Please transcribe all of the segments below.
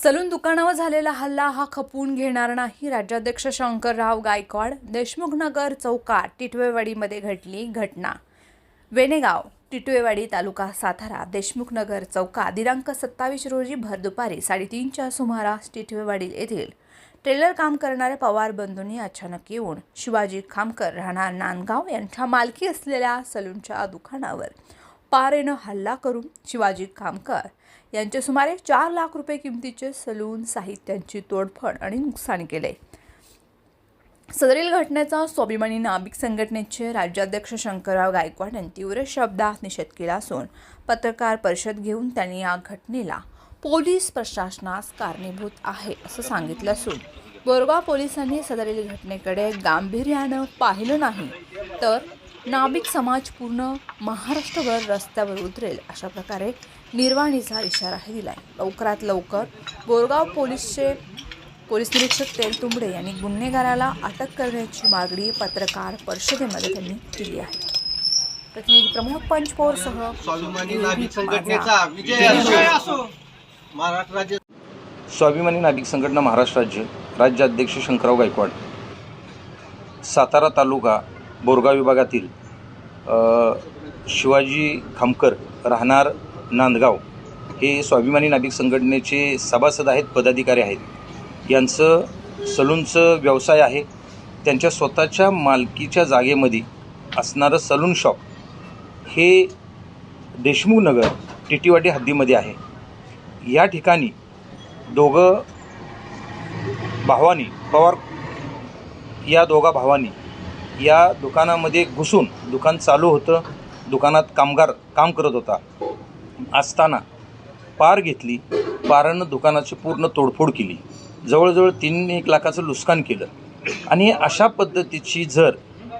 Salon दुकानावर झालेला हल्ला हा खपवून घेणार नाही. राज्याध्यक्ष शंकरराव गायकवाड देशमुखनगर चौकात टिटवेवाडीमध्ये घडली घटना. वेणेगाव टिटवेवाडी तालुका सातारा देशमुखनगर चौकात दिनांक सत्तावीस रोजी भर दुपारी साडेतीनच्या सुमारास टिटवेवाडी येथील ट्रेलर काम करणाऱ्या पवार बंधूंनी अचानक येऊन शिवाजी खामकर राहणार नांदगाव यांच्या मालकी असलेल्या सलूनच्या दुकानावर पारेनं हल्ला करून शिवाजी खामकर यांचे सुमारे चार लाख रुपये किमतीचे सलून साहित्यांची तोडफोड आणि नुकसान केले. सदरील घटनेचा स्वाभिमानी नाभिक संघटनेचे राज्याध्यक्ष शंकरराव गायकवाड यांनी तीव्र शब्दात निषेध केला असून पत्रकार परिषद घेऊन त्यांनी या घटनेला पोलीस प्रशासनास कारणीभूत आहे असं सांगितलं असून बोरगाव पोलिसांनी सदरील घटनेकडे गांभीर्यानं पाहिलं नाही. तर नाभिक समाज पूर्ण महाराष्ट्रभर रस्त्यावर उतरेल अशा प्रकारे निर्वाणीचा इशाराही दिलाय. लवकरात लवकर बोरगाव पोलीसचे पोलीस निरीक्षक तेलतुंबडे यांनी गुन्हेगाराला अटक करण्याची मागणी पत्रकार परिषदेमध्ये त्यांनी केली आहे. प्रतिनिधी पंचपोरसह विजय असो. महाराष्ट्र राज्य स्वाभिमानी नाभिक संघटना महाराष्ट्र राज्य राज्याध्यक्ष शंकरराव गायकवाड. सातारा तालुका बोरगाव विभागातील शिवाजी खामकर राहणार नांदगाव हे स्वाभिमानी नाभिक संघटनेचे सभासद आहेत पदाधिकारी आहेत. यांचं सलूनचं व्यवसाय आहे. त्यांच्या स्वतःच्या मालकीच्या जागेमध्ये असणारं सलून शॉप हे देशमुख नगर टिटीवाडी हद्दीमध्ये आहे. या ठिकाणी दोघं भावानी पवार या दोघा भावांनी या दुकानामध्ये घुसून दुकान चालू होतं. दुकानात कामगार काम करत होता. असताना पार घेतली. पारानं दुकानाची पूर्ण तोडफोड केली. जवळजवळ तीन एक लाखाचं नुकसान केलं. आणि अशा पद्धतीची जर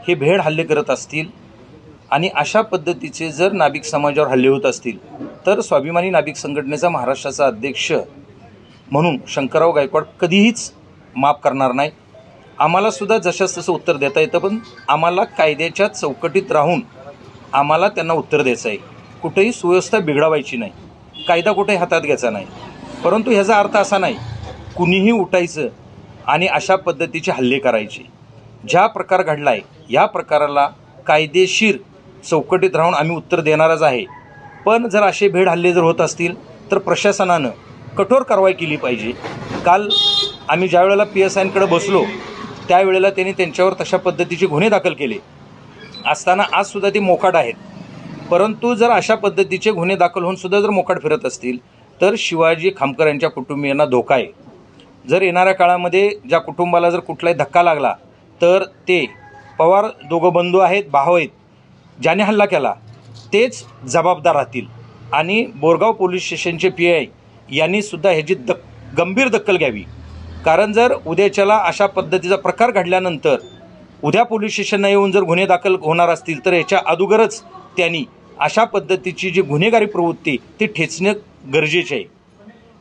हे भेड हल्ले करत असतील आणि अशा पद्धतीचे जर नाभिक समाजावर हल्ले होत असतील तर स्वाभिमानी नाभिक संघटनेचा महाराष्ट्राचा अध्यक्ष म्हणून शंकरराव गायकवाड कधीहीच माफ करणार नाही. आम्हाला सुद्धा जशास तसं उत्तर देता येतं पण आम्हाला कायद्याच्या चौकटीत राहून आम्हाला त्यांना उत्तर द्यायचं आहे. कुठेही सुव्यवस्था बिघडावायची नाही. कायदा कुठेही हातात घ्यायचा नाही. परंतु ह्याचा अर्थ असा नाही कुणीही उठायचं आणि अशा पद्धतीचे हल्ले करायचे. ज्या प्रकार घडला आहे या प्रकाराला कायदेशीर चौकटीत राहून आम्ही उत्तर देणारच आहे. पण जर असे भेड हल्ले जर होत असतील तर प्रशासनानं कठोर कारवाई केली पाहिजे. काल आम्ही ज्या वेळेला पी एस आयकडे बसलो त्यावेळेला त्यांनी त्यांच्यावर तशा पद्धतीचे गुन्हे दाखल केले. असताना आजसुद्धा ते मोकाट आहेत. परंतु जर अशा पद्धतीचे गुन्हे दाखल होऊन सुद्धा जर मोकाट फिरत असतील तर शिवाजी खामकर यांच्या कुटुंबियांना धोका आहे. जर येणाऱ्या काळामध्ये ज्या कुटुंबाला जर कुठलाही धक्का लागला तर ते पवार दोघं बंधू आहेत भाव आहेत ज्याने हल्ला केला तेच जबाबदार राहतील. आणि बोरगाव पोलीस स्टेशनचे पी आय यांनी सुद्धा ह्याची दक गंभीर दखल घ्यावी. कारण जर उद्याच्याला अशा पद्धतीचा प्रकार घडल्यानंतर उद्या पोलीस स्टेशनला येऊन जर गुन्हे दाखल होणार असतील तर याच्या अगोदरच त्यांनी अशा पद्धतीची जी गुन्हेगारी प्रवृत्ती ती ठेचणं गरजेचे आहे.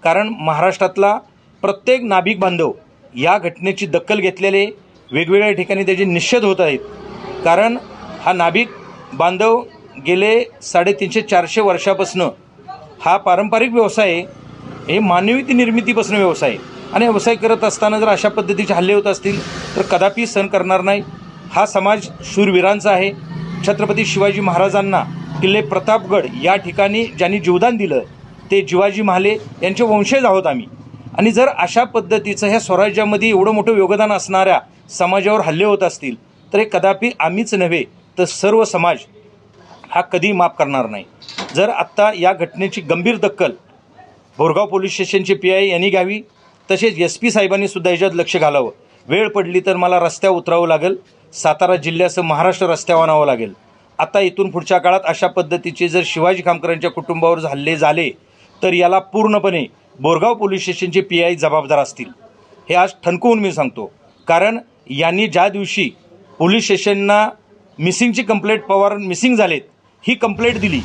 कारण महाराष्ट्रातला प्रत्येक नाभिक बांधव या घटनेची दखल घेतलेले वेगवेगळ्या ठिकाणी त्याचे निषेध होत आहेत. कारण हा नाभिक बांधव गेले साडेतीनशे चारशे वर्षापासनं हा पारंपरिक व्यवसाय आहे हे मानवी निर्मितीपासून व्यवसाय आहे. आणि व्यवसाय करत असताना जर अशा पद्धतीचे हल्ले होत असतील तर कदापि सहन करणार नाही. हा समाज शूरवीरांचा आहे. छत्रपती शिवाजी महाराजांना किल्ले प्रतापगड या ठिकाणी ज्यांनी जीवदान दिलं ते जिवाजी महाले यांचे वंशज आहोत आम्ही. आणि जर अशा पद्धतीचं ह्या स्वराज्यामध्ये एवढं मोठं योगदान असणाऱ्या समाजावर हल्ले होत असतील तर हे कदापि आम्हीच नव्हे तर सर्व समाज हा कधी माफ करणार नाही. जर आत्ता या घटनेची गंभीर दखल बोरगाव पोलीस स्टेशनचे पी आय यांनी घ्यावी तसेच एस पी साहेबांनी सुद्धा याच्यात लक्ष घालावं. वेळ पडली तर मला रस्त्यावर उतरावं लागेल. सातारा जिल्ह्यासह महाराष्ट्र रस्त्यावर आणावं लागेल. आता इथून पुढच्या काळात अशा पद्धतीचे जर शिवाजी खामकरांच्या कुटुंबावर हल्ले झाले तर याला पूर्णपणे बोरगाव पोलीस स्टेशनचे पी आय जबाबदार असतील. हे आज ठणकवून मी सांगतो. कारण यांनी ज्या दिवशी पोलीस स्टेशनना मिसिंगची कंप्लेंट पवार मिसिंग झालेत ही कंप्लेंट दिली.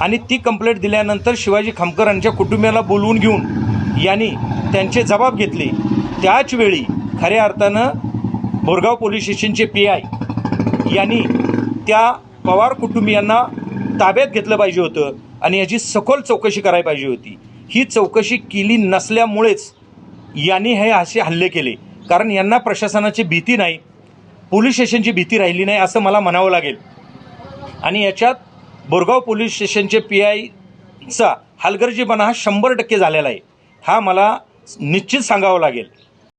आणि ती कंप्लेंट दिल्यानंतर शिवाजी खामकरांच्या कुटुंबियाला बोलवून घेऊन यांनी त्यांचे जबाब घेतले. त्याचवेळी खऱ्या अर्थानं बोरगाव पोलीस स्टेशनचे पी आय यांनी त्या पवार कुटुंबियांना ताब्यात घेतलं पाहिजे होतं आणि याची सखोल चौकशी करायला पाहिजे होती. ही चौकशी केली नसल्यामुळेच यांनी हे असे हल्ले केले. कारण यांना प्रशासनाची भीती नाही पोलीस स्टेशनची भीती राहिली नाही असं मला म्हणावं लागेल. आणि याच्यात बोरगाव पोलीस स्टेशनचे पी आयचा हलगर्जीपणा हा शंभर टक्के झालेला आहे. हा मला निश्चित सांगावं लागेल.